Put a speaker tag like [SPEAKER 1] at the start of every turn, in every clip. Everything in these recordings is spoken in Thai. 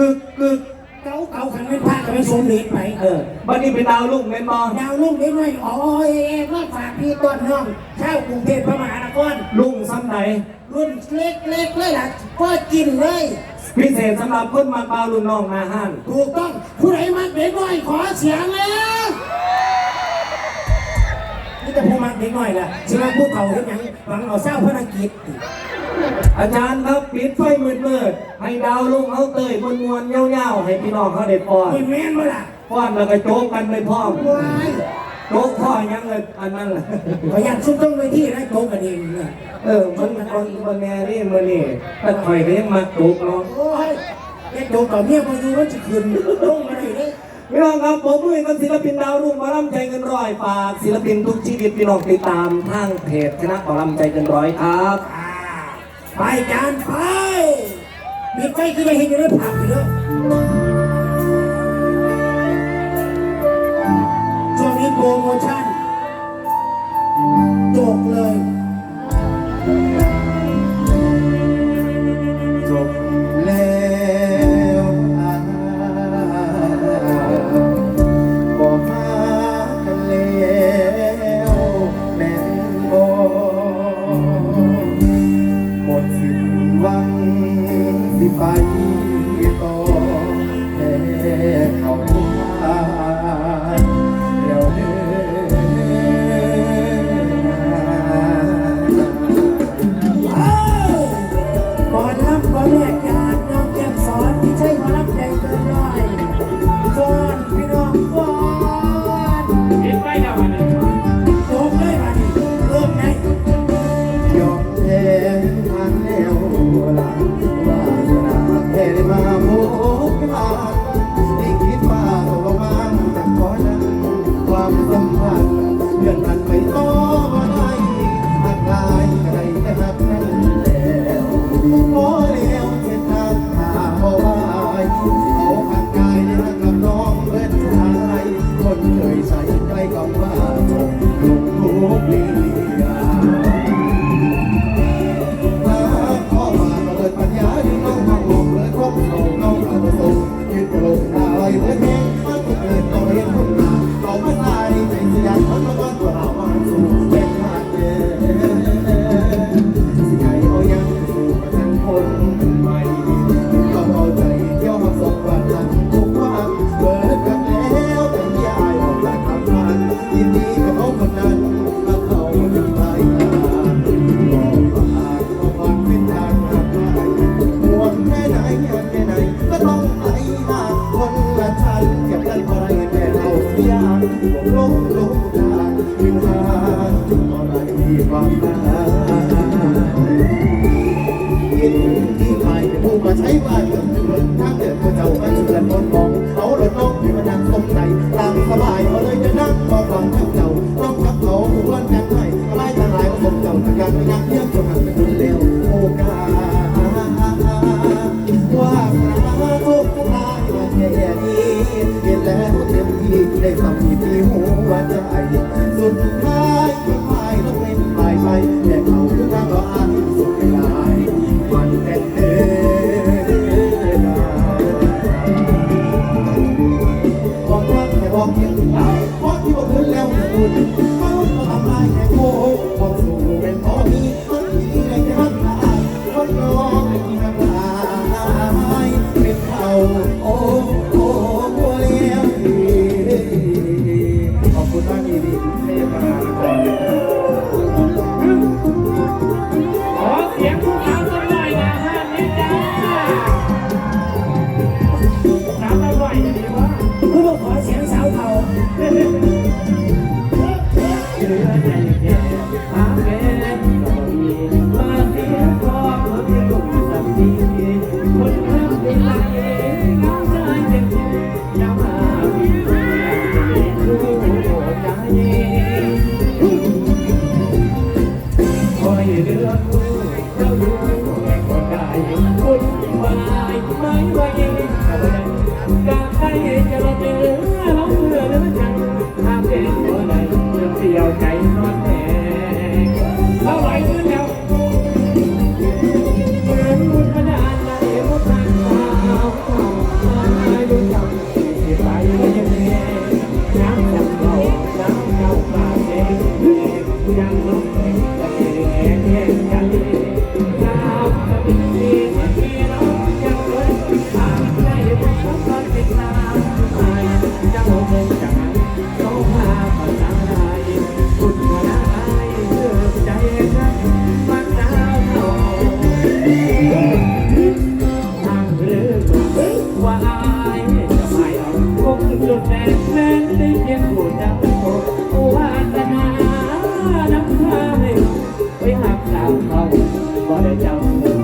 [SPEAKER 1] กึกกึก
[SPEAKER 2] เกาเกาขันไม่พลาดจะไม่สมเด็จไป
[SPEAKER 1] เออบัดนี้เป็นดาวลุ่งเป็นบอ
[SPEAKER 2] ดาวลุ่งได้ไหมอ๋อเอว่าฝากพี่ต้นน้องเช่ากรุงเทพพระมหานคร
[SPEAKER 1] ลุ่งซ้ำไหน
[SPEAKER 2] รุ่นเล็กเล็กๆเลยล่ะก็กินเลย
[SPEAKER 1] พิเศษสำหรับคนมาเปล่ารุ่นน้องนาห้าน
[SPEAKER 2] ถูกต้องผู้ใดมักเด็กน้อยขอเสียงแล้วนี่จะผู้มักเด็กน้อยล่ะสิมาผู้เฒ่าเห็นหยังหวังเอาเศร้าพระนักกิจ
[SPEAKER 1] อาจารย์ครับปิดไฟมืดมืดๆให้ดาวลุ่งเอาเตยมวนมวนๆเงาๆให้พี่น้องเขาได้ป้อน
[SPEAKER 2] ไม่แม่นมาล่ะ
[SPEAKER 1] ป้อนแล้วก็โจ๊กกันไปพร้อม
[SPEAKER 2] ว้าย
[SPEAKER 1] โจ๊กพ่อยังเลยอันนั้นแหละ
[SPEAKER 2] ขอยันซุ่มต้องไปที่นะโตกันเองเนี่ย
[SPEAKER 1] เออมันคนคนแน่นี่มือนี่แต่ข่อยก็ยังมาโจ๊กเนาะ
[SPEAKER 2] โอ้ยแกโตกับเมียพออยู่มันจะขึ้นลงมาได้เลย
[SPEAKER 1] พี่น้องครับผมมือกับศิลปินดาวรุ่งหมาล่ำใจเงินร้อยฝากศิลปินทุกชีวิตพี่น้องติดตามทางเพจคณะหมอลำใจเกินร้อยครับ
[SPEAKER 2] อ่า ไปจานไปมีไฟขึ้นไปเห็นอยู่
[SPEAKER 3] แล้วผับอยู่แล้ว
[SPEAKER 2] ใจเสียค เรื่
[SPEAKER 3] องคุณเราดูก็ได้คุณมาไม่ไหวกาใครจะเราเจอเราเมื่อเดือนจันทำเองก็ได้เพียวใจนอนแหงเท่าไหร่เมื่อแล้ว down.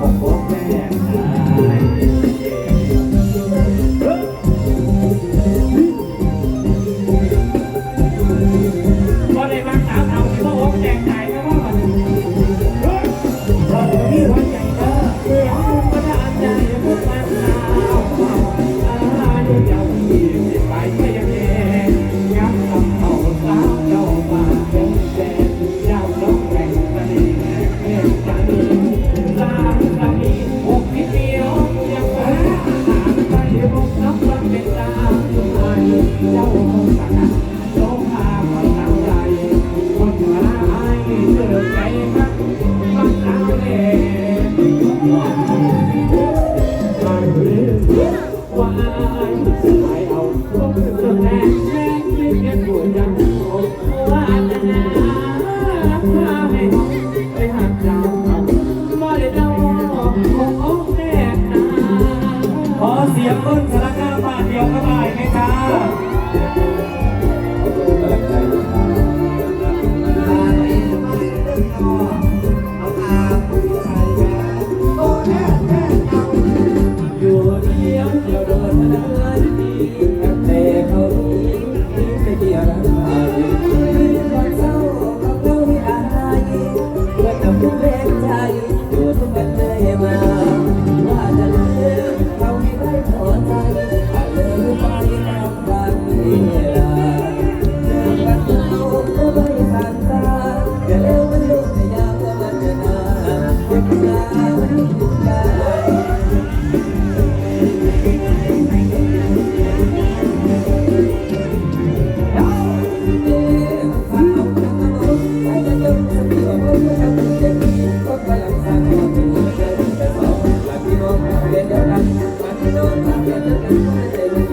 [SPEAKER 3] Thank you.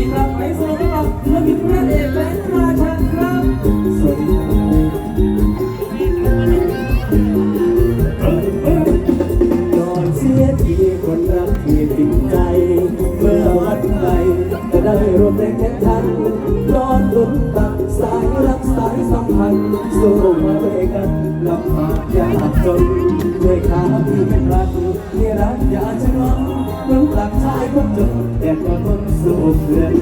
[SPEAKER 3] Thank you.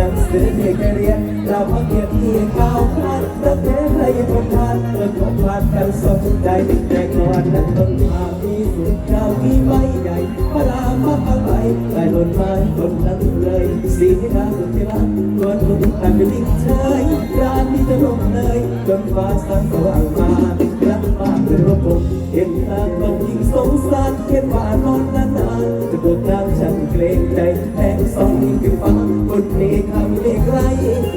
[SPEAKER 4] หนั
[SPEAKER 2] งสื
[SPEAKER 4] อเด็กเรียนเราพักเกีย
[SPEAKER 5] ร
[SPEAKER 4] ติเก้าครั้ตั้งแต่ไรยังคงผ่านเมื่อคง
[SPEAKER 5] ผ่านกัน
[SPEAKER 4] ส
[SPEAKER 5] มใจแต่ก่อนนั้นต้องมามีสุดเราที่ไม่ใหญ่พระรามาพังไปแต่หล่นมาหล่นนั้นเลยสีดาสุดที่รักล้วนลุ้นแต่เป็นลิงเชยร้านนี้จะลงเลยจนฟ้าสั่งสว่างมารักมากเลนรบกวนเห็นตาคนยิ่งสงสารเห็นว่านอนนานๆจะปวดน้ำฉันเกรงใจแทงสองยิ่งเป็ฟ้า ใจ